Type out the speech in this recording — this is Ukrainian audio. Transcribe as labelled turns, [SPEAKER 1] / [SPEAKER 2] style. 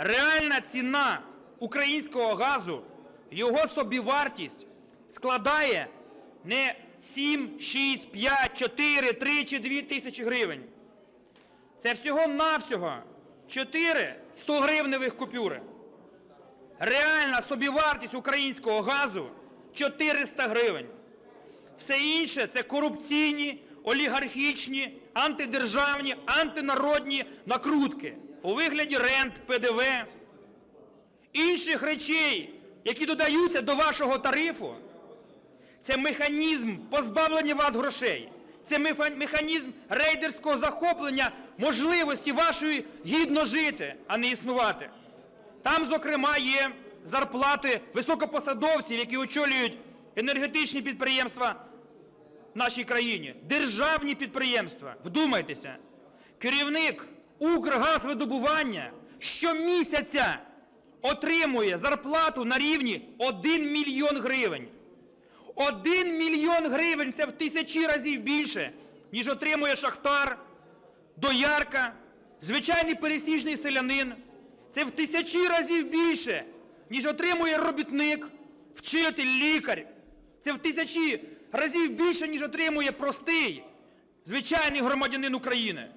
[SPEAKER 1] реальна ціна українського газу, його собівартість складає не 7, 6, 5, 4, 3 чи 2 тисячі гривень. Це всього-навсього 4 100 гривневих купюри. Реальна собівартість українського газу 400 гривень. Все інше це корупційні, олігархічні, антидержавні, антинародні накрутки у вигляді рент, ПДВ, інших речей, які додаються до вашого тарифу. Це механізм позбавлення вас грошей. Це механізм рейдерського захоплення можливості вашої гідно жити, а не існувати. Там, зокрема, є зарплати високопосадовців, які очолюють енергетичні підприємства в нашій країні, державні підприємства. Вдумайтеся, керівник Укргазвидобування щомісяця отримує зарплату на рівні 1 мільйон гривень. 1 мільйон гривень – це в тисячі разів більше, ніж отримує шахтар, доярка, звичайний пересічний селянин. Це в тисячі разів більше, ніж отримує робітник, вчитель, лікар. Це в тисячі разів більше, ніж отримує простий, звичайний громадянин України.